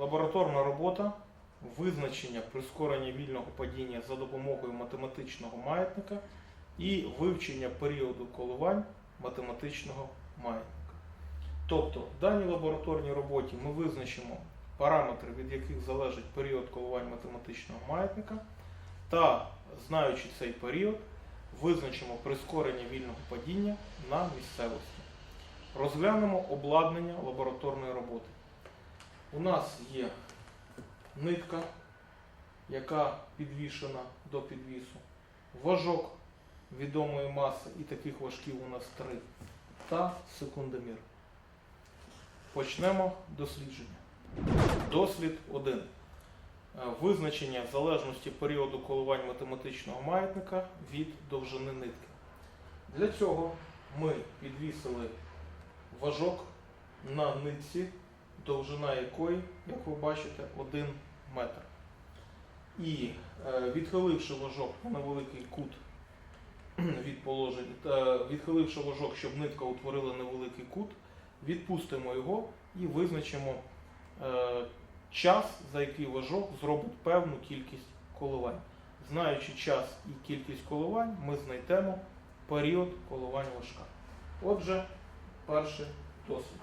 Лабораторна робота, визначення прискорення вільного падіння за допомогою математичного маятника і вивчення періоду коливань математичного маятника. Тобто, в даній лабораторній роботі ми визначимо параметри, від яких залежить період коливань математичного маятника, та, знаючи цей період, визначимо прискорення вільного падіння на місцевості. Розглянемо обладнання лабораторної роботи. У нас є нитка, яка підвішена до підвісу, важок відомої маси, і таких важків у нас три, та секундомір. Почнемо дослідження. Дослід 1. Е, Визначення залежності періоду коливань математичного маятника від довжини нитки. Для цього ми підвісили важок на нитці, довжина якої, як ви бачите, 1 метр. І е, відхиливши важок на невеликий кут від положення, відхиливши важок, щоб нитка утворила невеликий кут, відпустимо його і визначимо е, час, за який важок зробить певну кількість коливань. Знаючи час і кількість коливань, ми знайдемо період коливань важка. Отже, перший досвід.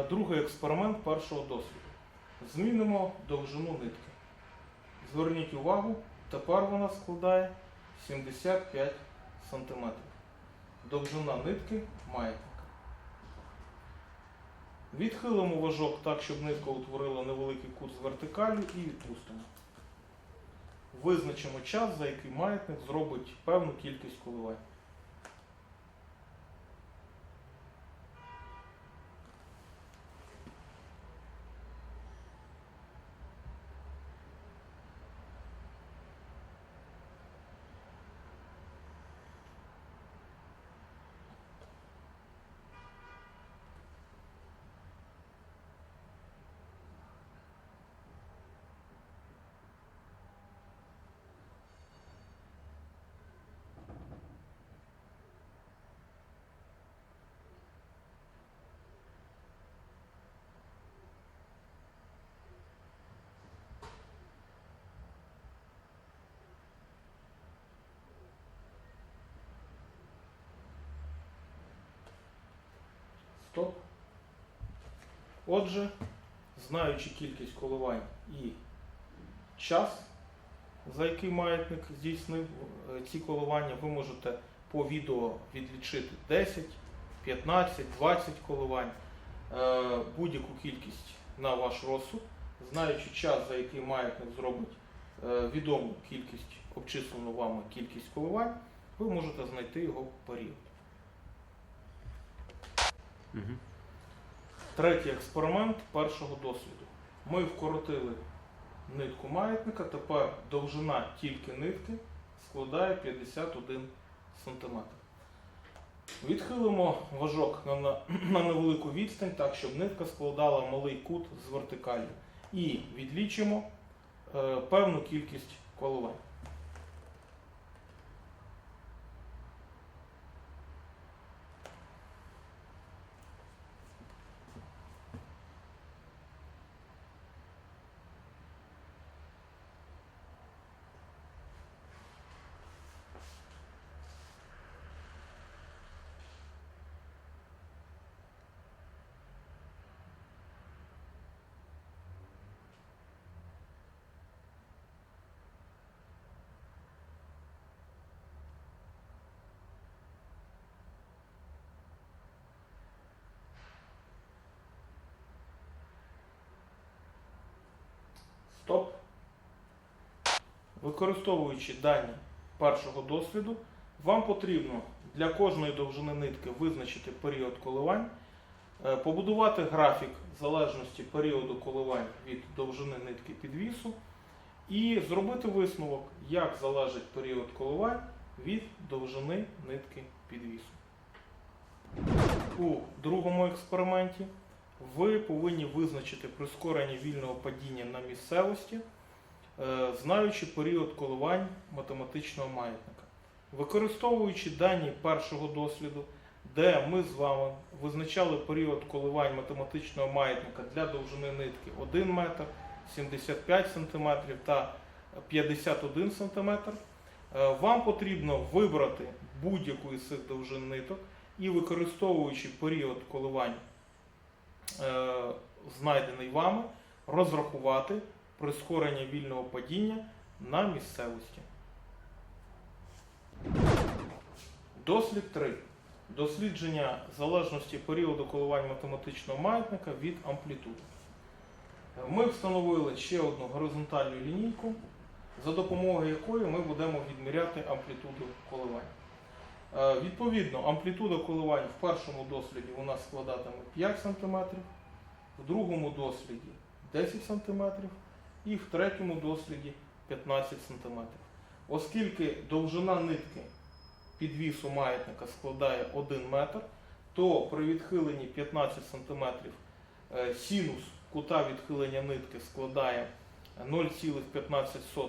Другий експеримент першого досвіду. Змінимо довжину нитки. Зверніть увагу, тепер вона складає 75 см. Довжина нитки маятника. Відхилимо важок так, щоб нитка утворила невеликий кут з вертикалю і відпустимо. Визначимо час, за який маятник зробить певну кількість коливань. Стоп. Отже, знаючи кількість коливань і час, за який маятник здійснив е, ці коливання, ви можете по відео відлічити 10, 15, 20 коливань, е, будь-яку кількість на ваш розсуд, знаючи час, за який маятник зробить е, відому кількість, обчислену вами кількість коливань, ви можете знайти його період. Третій експеримент першого досвіду. Ми вкоротили нитку маятника, тепер довжина тільки нитки складає 51 см. Відхилимо важок на, на, на невелику відстань, так, щоб нитка складала малий кут з вертикаллю. І відлічимо е, певну кількість коливань. Використовуючи дані першого досліду, вам потрібно для кожної довжини нитки визначити період коливань, е, побудувати графік залежності періоду коливань від довжини нитки підвісу і зробити висновок, як залежить період коливань від довжини нитки підвісу. У другому експерименті ви повинні визначити прискорення вільного падіння на місцевості, знаючи період коливань математичного маятника. Використовуючи дані першого досліду, де ми з вами визначали період коливань математичного маятника для довжини нитки 1 метр, 75 см та 51 см, е, вам потрібно вибрати будь-яку із цих довжин ниток і використовуючи період коливань, е, знайдений вами, розрахувати прискорення вільного падіння на місцевості. Дослід 3. Дослідження залежності періоду коливань математичного маятника від амплітуди. Ми встановили ще одну горизонтальну лінійку, за допомогою якої ми будемо відміряти амплітуду коливань. Е, Відповідно, амплітуда коливань в першому досліді у нас складатиме 5 см, в другому досліді 10 см і в третьому досліді 15 см. Оскільки довжина нитки підвісу маятника складає 1 метр, то при відхиленні 15 см е, синус кута відхилення нитки складає 0,15.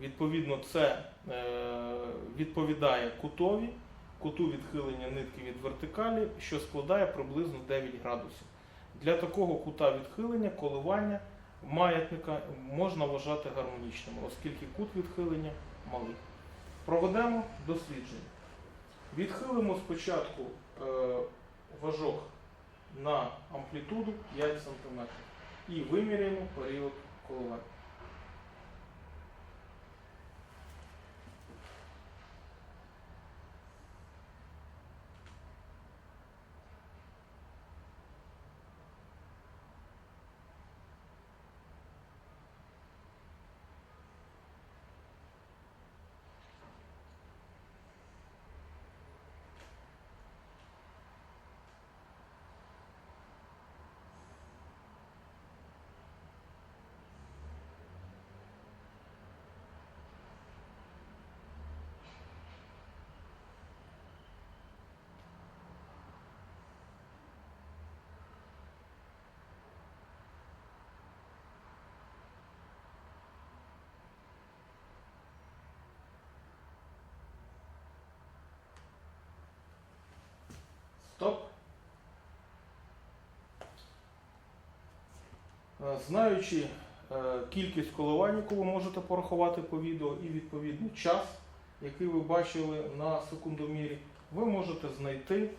Відповідно, це е, відповідає кутові, куту відхилення нитки від вертикалі, що складає приблизно 9 градусів. Для такого кута відхилення коливання маятника можна вважати гармонічним, оскільки кут відхилення малий. Проведемо дослідження. Відхилимо спочатку е, важок на амплітуду 5 см і виміряємо період коливання. Стоп. Е, Знаючи е, кількість коливань, яку ви можете порахувати по відео, і відповідно час, який ви бачили на секундомірі, ви можете знайти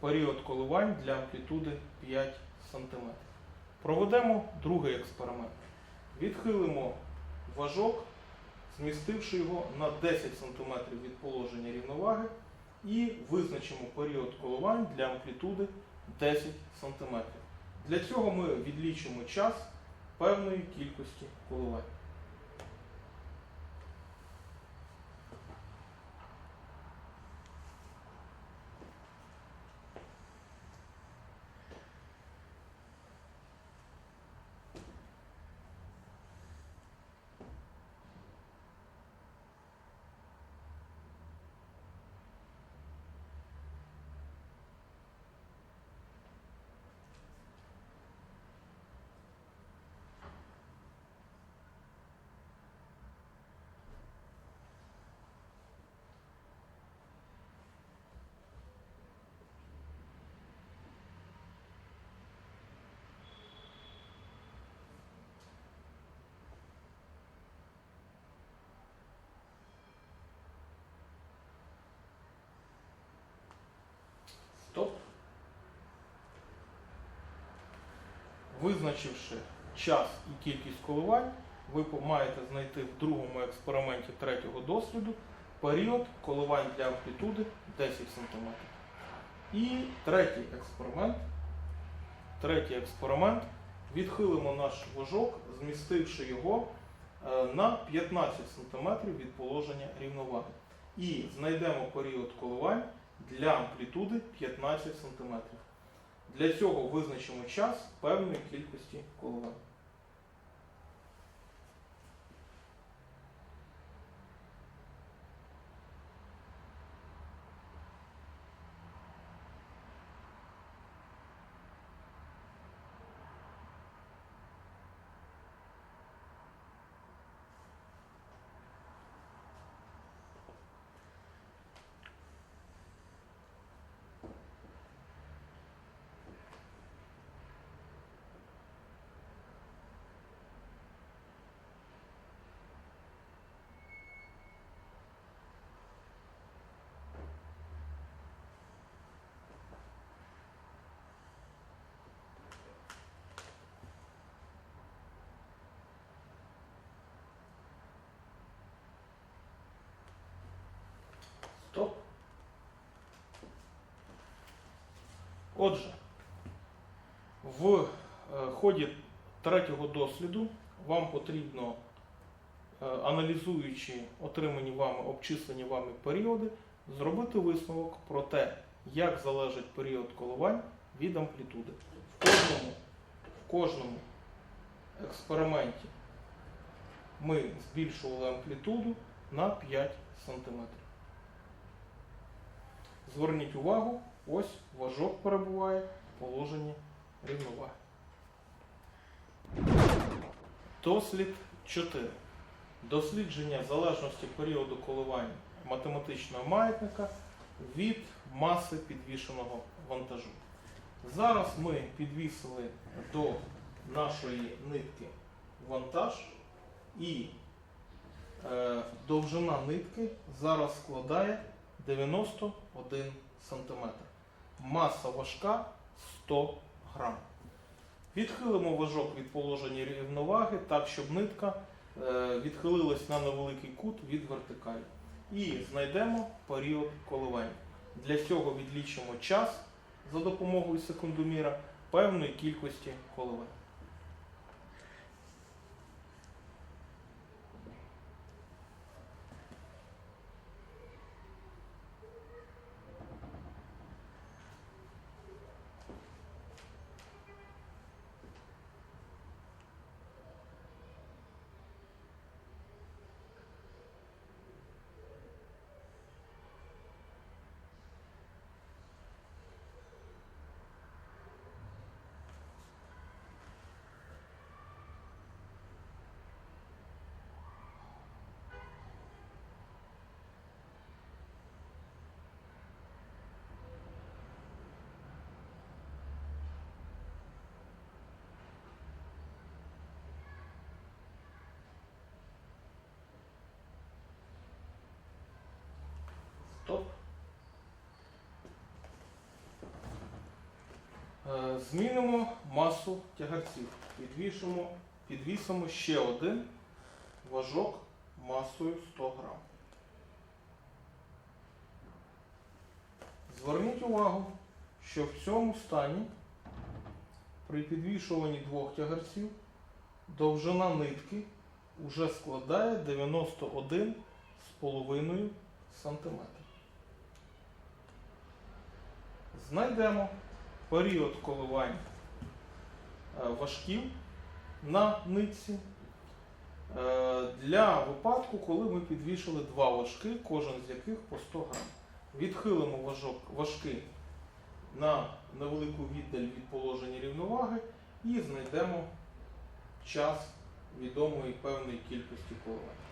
період коливань для амплітуди 5 см. Проведемо другий експеримент. Відхилимо важок, змістивши його на 10 см від положення рівноваги і визначимо період коливань для амплітуди 10 см. Для цього ми відлічимо час певної кількості коливань. Стоп. Визначивши час і кількість коливань, ви маєте знайти в другому експерименті третього досліду період коливань для амплітуди 10 см. І третій експеримент. Третій експеримент. Відхилимо наш важок, змістивши його е, на 15 см від положення рівноваги. І знайдемо період коливань для амплітуди 15 см. Для цього визначимо час певної кількості коливань. Стоп. Отже, в е, ході третього досліду вам потрібно, е, аналізуючи отримані вами, обчислені вами періоди, зробити висновок про те, як залежить період коливань від амплітуди. В кожному, в кожному експерименті ми збільшували амплітуду на 5 см. Зверніть увагу, ось важок перебуває в положенні рівноваги. Дослід 4. Дослідження залежності періоду коливань математичного маятника від маси підвішеного вантажу. Зараз ми підвісили до нашої нитки вантаж і е, довжина нитки зараз складає 91 см. Маса важка 100 грам. Відхилимо важок від положення рівноваги так, щоб нитка е, відхилилась на невеликий кут від вертикалі. І знайдемо період коливання. Для цього відлічимо час за допомогою секундоміра певної кількості коливань. Стоп. Е, Змінимо масу тягарців. Підвішимо, підвісимо ще один важок масою 100 грам. Зверніть увагу, що в цьому стані при підвішуванні двох тягарців довжина нитки вже складає 91,5 см. Знайдемо період коливань е, важків на нитці е, для випадку, коли ми підвішали два важки, кожен з яких по 100 грам. Відхилимо важок, важки на невелику віддаль від положення рівноваги і знайдемо час відомої певної кількості коливань.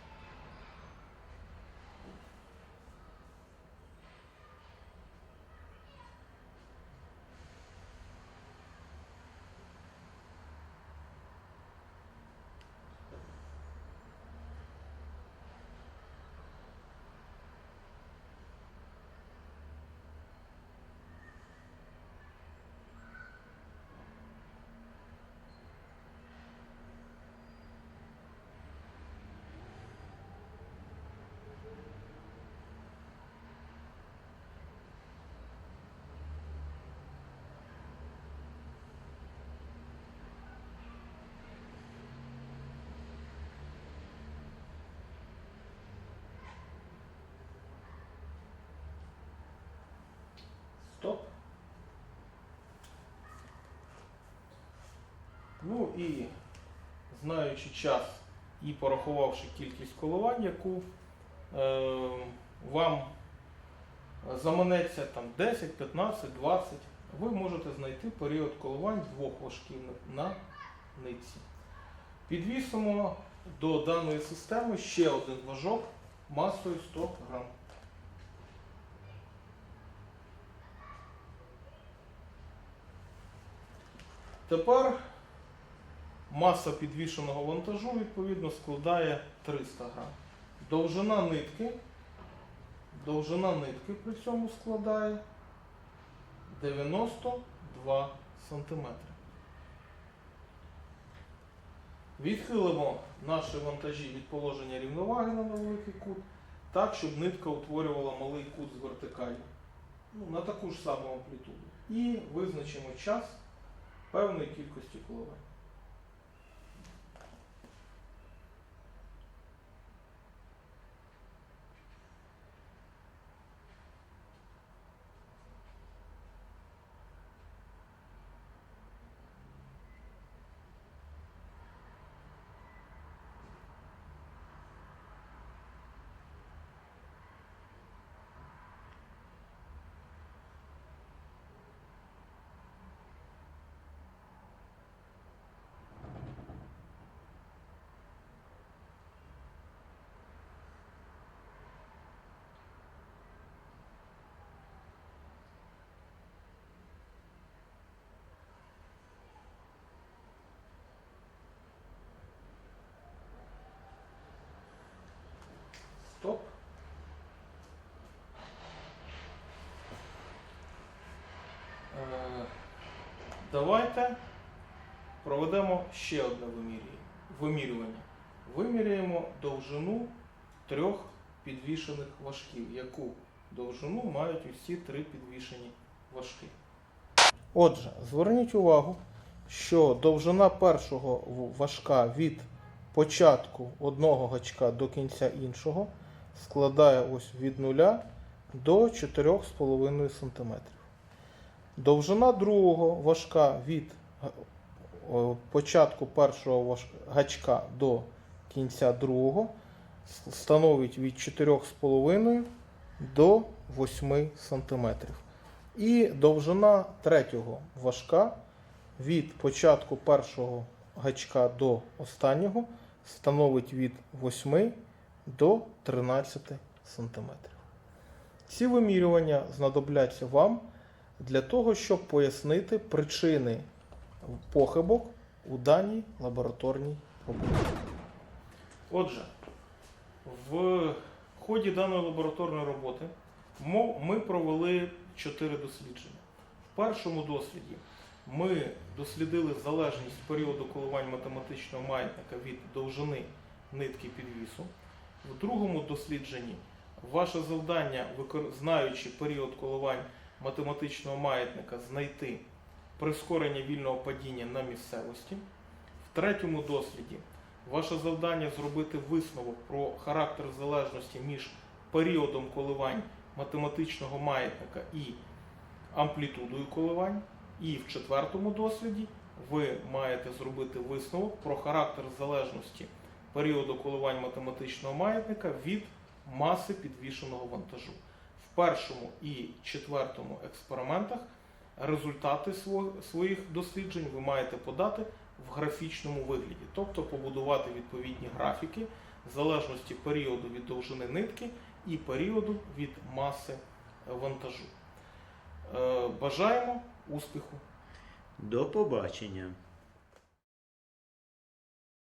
Ну і знаючи час і порахувавши кількість коливань, яку е, вам заманеться там 10, 15, 20, ви можете знайти період коливань двох важків на нитці. Підвісимо до даної системи ще один важок масою 100 грам. Тепер маса підвішеного вантажу відповідно складає 300 грам. Довжина нитки, довжина нитки при цьому складає 92 см. Відхилимо наші вантажі від положення рівноваги на невеликий кут, так, щоб нитка утворювала малий кут з вертикалі. Ну, на таку ж саму амплітуду. І визначимо час певної кількості коливань. Стоп. Е, Давайте проведемо ще одне вимірювання. Виміряємо довжину трьох підвішених важків. Яку довжину мають усі три підвішені важки. Отже, зверніть увагу, що довжина першого важка від початку одного гачка до кінця іншого складає ось від 0 до 4,5 см. Довжина другого важка від початку першого гачка до кінця другого становить від 4,5 до 8 см. І довжина третього важка від початку першого гачка до останнього становить від 8 до 13 см. Ці вимірювання знадобляться вам для того, щоб пояснити причини похибок у даній лабораторній роботі. Отже, в ході даної лабораторної роботи ми провели чотири дослідження. В першому досліді ми дослідили залежність періоду коливань математичного маятника від довжини нитки підвісу. В другому дослідженні ваше завдання, знаючи період коливань математичного маятника, знайти прискорення вільного падіння на місцевості. В третьому досліді ваше завдання зробити висновок про характер залежності між періодом коливань математичного маятника і амплітудою коливань. І в четвертому досліді ви маєте зробити висновок про характер залежності періоду коливань математичного маятника від маси підвішеного вантажу. В першому і четвертому експериментах результати своїх досліджень ви маєте подати в графічному вигляді, тобто побудувати відповідні графіки в залежності періоду від довжини нитки і періоду від маси е, вантажу. Е, Бажаємо успіху! До побачення.